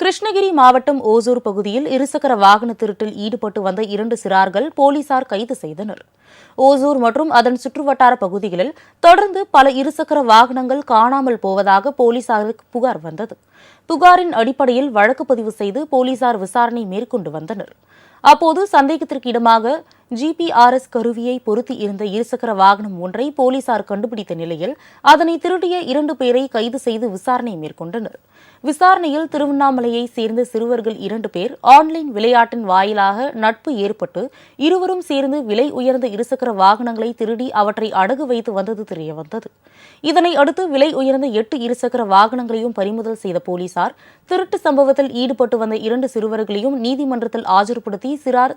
கிருஷ்ணகிரி மாவட்டம் ஓசூர் பகுதியில் இருசக்கர வாகன திருட்டில் ஈடுபட்டு வந்த இரண்டு சிறார்கள் போலீசார் கைது செய்தனர். ஓசூர் மற்றும் அதன் சுற்றுவட்டார பகுதிகளில் தொடர்ந்து பல இருசக்கர வாகனங்கள் காணாமல் போவதாக போலீசாருக்கு புகார் வந்தது. புகாரின் அடிப்படையில் வழக்கு பதிவு செய்து போலீசார் விசாரணை மேற்கொண்டு வந்தனர். அப்போது சந்தேகத்திற்கு இடமாக ஜிபிஆர்எஸ் கருவியை பொருத்தி இருந்த இருசக்கர வாகனம் ஒன்றை போலீசார் கண்டுபிடித்த நிலையில் அதனை திருடிய இரண்டு பேரை கைது செய்து விசாரணை மேற்கொண்டனர். விசாரணையில் திருவண்ணாமலையைச் சேர்ந்த சிறுவர்கள் இரண்டு பேர் ஆன்லைன் விளையாட்டின் வாயிலாக நட்பு ஏற்பட்டு இருவரும் சேர்ந்து விலை உயர்ந்த இருசக்கர வாகனங்களை திருடி அவற்றை அடகு வைத்து வந்தது தெரியவந்தது. இதனை அடுத்து விலை உயர்ந்த எட்டு இருசக்கர வாகனங்களையும் பறிமுதல் செய்த போலீசார் திருட்டு சம்பவத்தில் ஈடுபட்டு வந்த இரண்டு சிறுவர்களையும் நீதிமன்றத்தில் ஆஜர்படுத்தி சிறார்